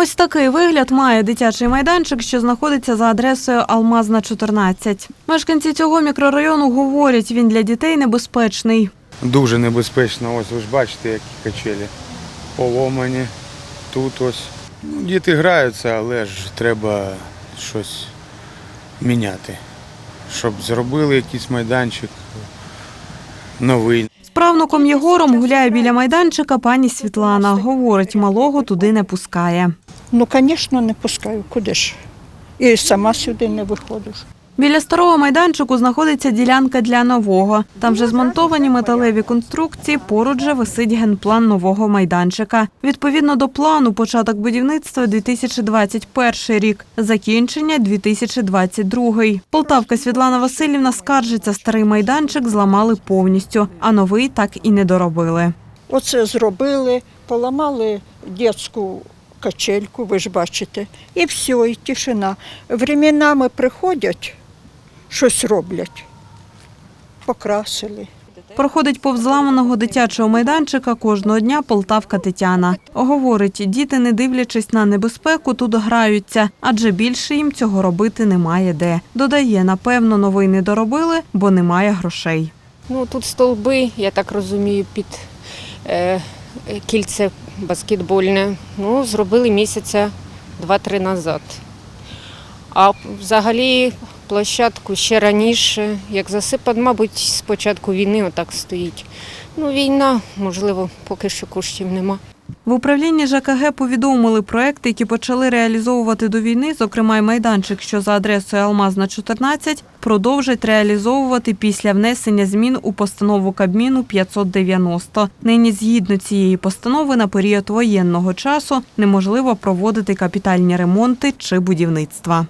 Ось такий вигляд має дитячий майданчик, що знаходиться за адресою Алмазна 14. Мешканці цього мікрорайону говорять, він для дітей небезпечний. Дуже небезпечно. Ось ви ж бачите, які качелі поломані. Тут ось. Ну, діти граються, але ж треба щось міняти. Щоб зробили якийсь майданчик новий. Правнуком Єгором гуляє біля майданчика пані Світлана. Говорить, малого туди не пускає. Ну, звісно, не пускаю. Куди ж? І сама сюди не виходжу. Біля старого майданчику знаходиться ділянка для нового. Там вже змонтовані металеві конструкції. Поруч же висить генплан нового майданчика. Відповідно до плану, початок будівництва 2021 рік, закінчення 2022. Полтавка Світлана Васильівна скаржиться, старий майданчик зламали повністю, а новий так і не доробили. Оце зробили, поламали дитячу качельку, ви ж бачите, і все, і тишина. Временами приходять, щось роблять, покрасили. Проходить повз зламаного дитячого майданчика кожного дня Полтавка Тетяна. Говорить, діти, не дивлячись на небезпеку, тут граються, адже більше їм цього робити немає де. Додає, напевно, новий не доробили, бо немає грошей. Ну тут стовби, я так розумію, під е, кільце баскетбольне. Ну, зробили місяця два-три назад. А взагалі площадку ще раніше, як засипан, мабуть, з початку війни отак стоїть. Ну, війна, можливо, поки що коштів нема. В управлінні ЖКГ повідомили проекти, які почали реалізовувати до війни, зокрема й майданчик, що за адресою Алмазна 14, продовжать реалізовувати після внесення змін у постанову Кабміну 590. Нині згідно цієї постанови на період воєнного часу неможливо проводити капітальні ремонти чи будівництва.